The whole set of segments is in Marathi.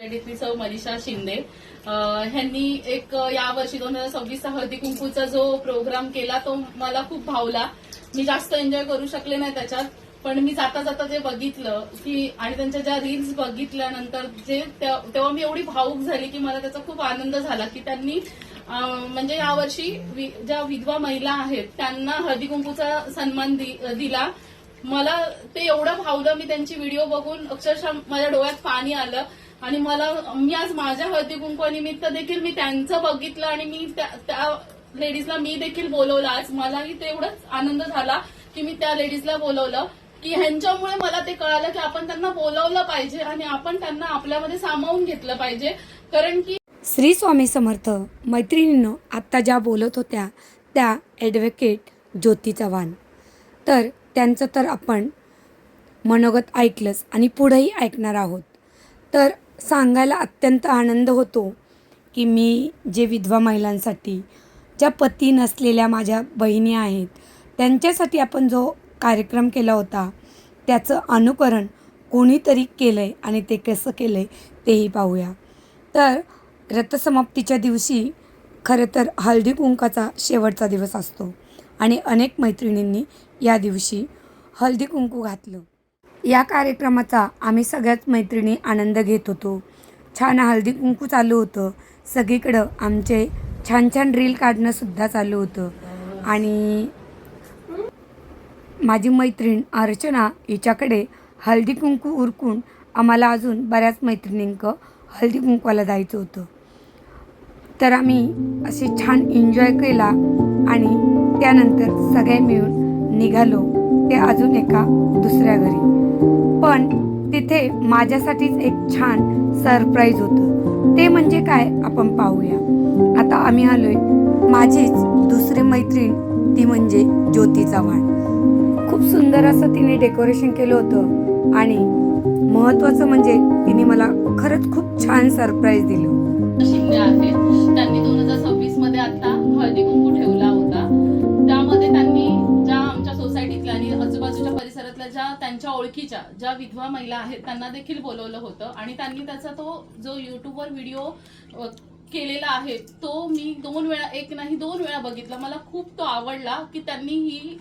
सौ मनीषा शिंदे. ह्यांनी एक यावर्षी दोन हजार सव्वीसचा हळदी कुंकूचा जो प्रोग्राम केला तो मला खूप भावला. मी जास्त एन्जॉय करू शकले नाही त्याच्यात पण मी जाता जाता जे बघितलं की आणि त्यांच्या ज्या रील्स बघितल्यानंतर जे तेव्हा मी एवढी भावूक झाली की मला त्याचा खूप आनंद झाला की त्यांनी म्हणजे यावर्षी ज्या विधवा महिला आहेत त्यांना हळदी कुंकूचा सन्मान दिला. मला ते एवढं भावलं मी त्यांची व्हिडिओ बघून अक्षरशः माझ्या डोळ्यात पाणी आलं. आणि मला मी आज माझ्या हळदी कुंकवानिमित्त देखील मी त्यांचं बघितलं आणि मी त्या त्या लेडीजला मी देखील बोलवलं. आज मलाही तेवढंच आनंद झाला की मी त्या लेडीजला बोलवलं. की ह्यांच्यामुळे मला ते कळालं की आपण त्यांना बोलवलं पाहिजे आणि आपण त्यांना आपल्यामध्ये सामावून घेतलं पाहिजे. कारण की श्री स्वामी समर्थ मैत्रिणीनं आत्ता ज्या बोलत होत्या त्या ॲडव्होकेट ज्योती चव्हाण. तर त्यांचं तर आपण मनोगत ऐकलंच आणि पुढंही ऐकणार आहोत. तर सांगायला अत्यंत आनंद होतो की मी जे विधवा महिलांसाठी ज्या पती नसलेल्या माझ्या बहिणी आहेत त्यांच्यासाठी आपण जो कार्यक्रम केला होता त्याचं अनुकरण कोणीतरी केलं आहे आणि ते कसं केलं आहे तेही पाहूया. तर रथसमाप्तीच्या दिवशी खरं तर हळदी कुंकाचा शेवटचा दिवस असतो आणि अनेक मैत्रिणींनी या दिवशी हळदी कुंकू घातलं. या कार्यक्रमाचा आम्ही सगळ्याच मैत्रिणी आनंद घेत होतो. छान हळदी कुंकू चालू होतं. सगळीकडं आमचे छान छान रील काढणंसुद्धा चालू होतं. आणि माझी मैत्रीण अर्चना हिच्याकडे हळदी कुंकू उरकून आम्हाला अजून बऱ्याच मैत्रिणींक हळदी कुंकवाला जायचं होतं. तर आम्ही असे छान एन्जॉय केला आणि त्यानंतर सगळे मिळून निघालो. ते अजून एका दुसऱ्या घरी. पण तिथे माझ्यासाठीच एक छान सरप्राईज होतं. ते म्हणजे काय? आपण पाहूया. आता आम्ही आलोय माझीच दुसरी मैत्रीण ती म्हणजे ज्योती चव्हाण. खूप सुंदर असं तिने डेकोरेशन केलं होतं आणि महत्त्वाचं म्हणजे तिने मला खरंच खूप छान सरप्राईज दिलं. त्यांच्या ओळखीच्या ज्या विधवा महिला आहेत त्यांना देखील बोलवलं होतं. आणि त्यांनी त्याचा तो जो यूट्यूबवर व्हिडिओ केलेला आहे तो मी दोन वेळा एक नाही दोन वेळा बघितला. मला खूप तो आवडला की त्यांनी ही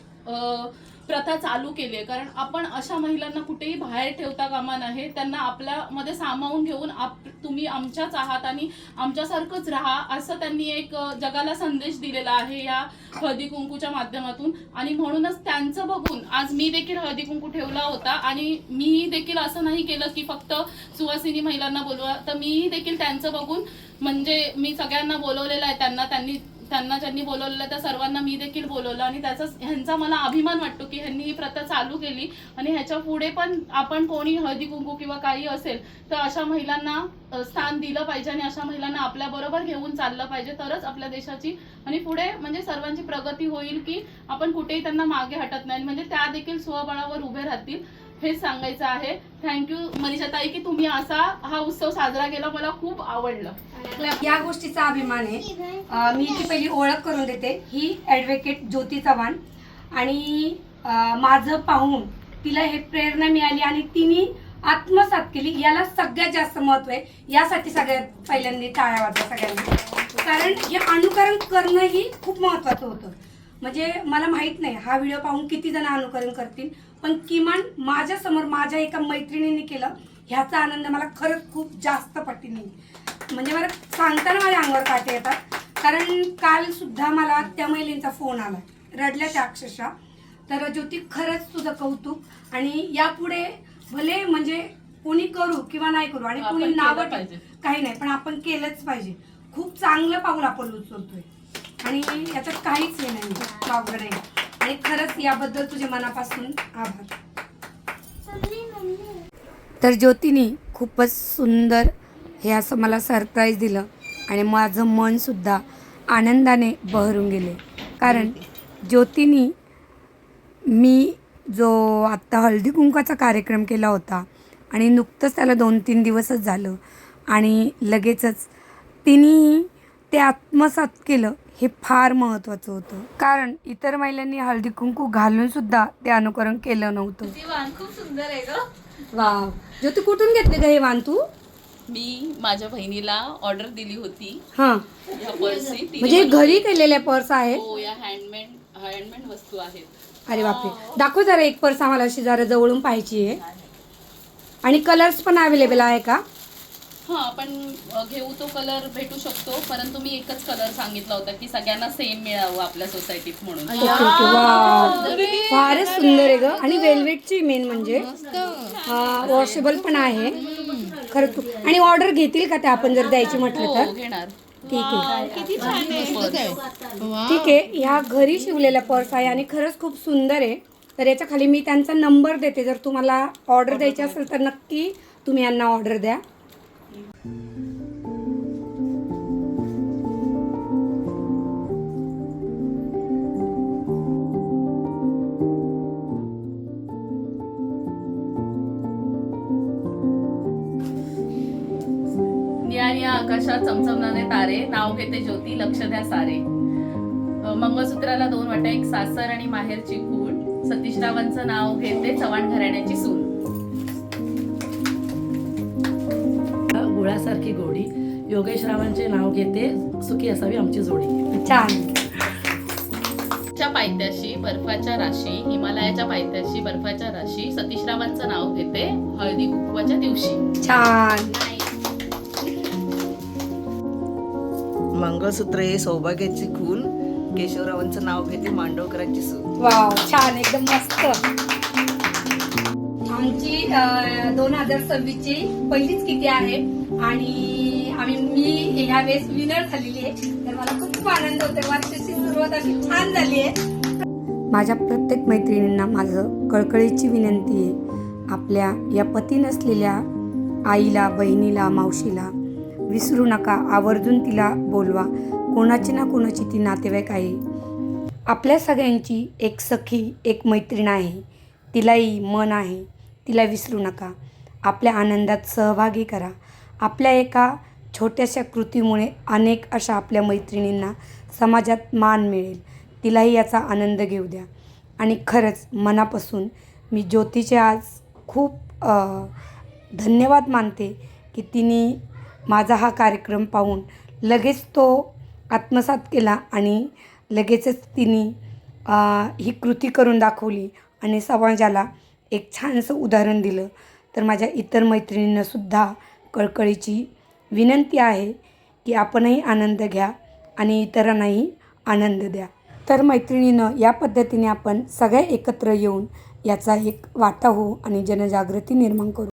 प्रथा चालू केली आहे. कारण आपण अशा महिलांना कुठेही बाहेर ठेवता कामा नाही त्यांना आपल्यामध्ये सामावून घेऊन आप तुम्ही आमच्याच आहात आणि आमच्यासारखंच राहा असं त्यांनी एक जगाला संदेश दिलेला आहे या हळदी कुंकूच्या माध्यमातून. आणि म्हणूनच त्यांचं बघून आज मी देखील हळदी कुंकू ठेवला होता आणि मी देखील असं नाही केलं की फक्त सुवासिनी महिलांना बोलवा. तर मीही देखील त्यांचं बघून म्हणजे मी सगळ्यांना बोलवलेलं आहे त्यांना त्यांनी त्यांना ज्यांनी बोलवलेलं त्या सर्वांना मी देखील बोलवलं आणि त्याचा ह्यांचा मला अभिमान वाटतो की ह्यांनी ही प्रथा चालू केली आणि ह्याच्या पुढे पण आपण कोणी हळदी कुंकू किंवा काही असेल तर अशा महिलांना स्थान दिलं पाहिजे आणि अशा महिलांना आपल्या बरोबर घेऊन चाललं पाहिजे तरच आपल्या देशाची आणि पुढे म्हणजे सर्वांची प्रगती होईल की आपण कुठेही त्यांना मागे हटत नाही. म्हणजे त्या देखील स्वबळावर उभे राहतील. हेच सांगायचं आहे. थँक्यू मनीषा ताई की तुम्ही असा हा उत्सव साजरा केला. मला खूप आवडलं. या गोष्टीचा अभिमान आहे. मी ती पहिली ओळख करून देते. ही ॲडव्होकेट ज्योती चव्हाण. आणि माझं पाहून तिला हे प्रेरणा मिळाली आणि तिने आत्मसात केली. याला सगळ्यात जास्त महत्त्व आहे. यासाठी सगळ्यात पहिल्यांदा टाळ्या वाजल्या सगळ्यांनी. कारण हे अनुकरण करणं ही खूप महत्वाचं होतं. म्हणजे मला माहीत नाही हा व्हिडिओ पाहून किती जण अनुकरण करतील? पण किमान माझ्यासमोर माझ्या एका मैत्रिणीने केलं ह्याचा आनंद मला खरंच खूप जास्त पटीने म्हणजे मला सांगताना माझ्या अंगावर काटे येतात. कारण काल सुद्धा मला त्या महिलेचा फोन आला रडल्या त्या अक्षरशः. तर ज्योती खरंच तुझं कौतुक आणि यापुढे भले म्हणजे कोणी करू किंवा नाही करू आणि कोणी नावं काही नाही पण आपण केलंच पाहिजे. खूप चांगलं पाऊल आपण उचलतोय. आणि याच्यात काहीच हे नाही वावगं नाही. आणि खरंच याबद्दल तुझे मनापासून आभार. तर ज्योतीने खूपच सुंदर हे असं मला सरप्राईज दिलं आणि माझं मनसुद्धा आनंदाने बहरून गेले. कारण ज्योतीनी मी जो आत्ता हळदी कुंकाचा कार्यक्रम केला होता आणि नुकतंच त्याला दोन तीन दिवसच झालं आणि लगेचच तिनेही ते आत्मसात केलं हे फार महत्त्वाचं होतं. कारण इतर महिलांनी हळदी कुंकू घालून सुद्धा ते अनुकरण केलं नव्हतं. खूप सुंदर आहे ग. वा ज्योती कुठून घेतले ग हे वाण तू? मी माझ्या बहिणीला ऑर्डर दिली होती. हां. पर्सची. तिने म्हणजे घरी केलेल्या पर्स आहेत? हो या हँडमेड हँडमेड वस्तू आहेत. अरे बापरे. दाखव जरा एक पर्स आम्हाला अशी जरा जवळून पाहिजे आहे. आणि कलर्स पण अवेलेबल आहे का? हा आपण घेऊ तो कलर भेटू शकतो. परंतु मी एकच कलर सांगितला होता की सगळ्यांना सेम मिळावं आपल्या सोसायटीत म्हणून. ओके ओके वा फारच सुंदर आहे ग. आणि वेल्वेटची मेन म्हणजे? वॉशेबल पण आहे. खरं तू आणि ऑर्डर घेतील का ते आपण जर द्यायची म्हटलं हो तर? घेणार. ठीक आहे. किती छान आहे. ठीक आहे ह्या घरी शिवलेला पर्स आहे आणि खरंच खूप सुंदर आहे. तर याच्या खाली मी त्यांचा नंबर देते. जर तुम्हाला ऑर्डर द्यायची असेल तर नक्की तुम्ही यांना ऑर्डर द्या. निळ्या आकाशात चमचमणारे तारे. नाव घेते ज्योती लक्ष द्या सारे. मंगळसूत्राला दोन वाट्या एक सासर आणि माहेरची खूण. सतीशरावांचं नाव घेते चव्हाण घराण्याची सून. गुळासारखी गोडी. योगेश रावांचे नाव घेते. सुखी असावी आमची जोडी. छान. च्या पायथ्याशी बर्फाच्या राशी हिमालयाच्या पायथ्याशी बर्फाच्या राशी सतीशरावांचं नाव घेते हळदी कुंकवाच्या दिवशी. छान. मंगळसूत्र सौभाग्याची खून. केशवरावांचं नाव घेते मांडवकरांची सून. वाव छान एकदम मस्त. आमची दोन हजार सव्वीस ची पहिलीच किती आहे? आणि आम्ही मी ह्या वेळेस विनर झालेली आहे. तर मला खूप आनंद होतो वर्षाची सुरुवात अशी छान झाली आहे. माझ्या प्रत्येक मैत्रिणींना माझं कळकळीची विनंती आहे. आपल्या या पती नसलेल्या आईला बहिणीला मावशीला विसरू नका. आवर्जून तिला बोलवा. कोणाची ना कोणाची ती नातेवाईक आहे. आपल्या सगळ्यांची एक सखी एक मैत्रीण आहे. तिलाही मन आहे. तिला विसरू नका. आपल्या आनंदात सहभागी करा. आपल्या एका छोट्याशा कृतीमुळे अनेक अशा आपल्या मैत्रिणींना समाजात मान मिळेल. तिलाही याचा आनंद घेऊ द्या. आणि खरंच मनापासून मी ज्योतीचे आज खूप धन्यवाद मानते की तिने माझा हा कार्यक्रम पाहून लगेच तो आत्मसात केला आणि लगेचच तिने ही कृती करून दाखवली आणि समाजाला एक छानसं उदाहरण दिलं. तर माझ्या इतर मैत्रिणींनासुद्धा कळकळीची विनंती आहे की आपणही आनंद घ्या आणि इतरांनाही आनंद द्या. तर मैत्रिणीनं या पद्धतीने आपण सगळे एकत्र येऊन याचा एक वाटा हो आणि जनजागृती निर्माण करू.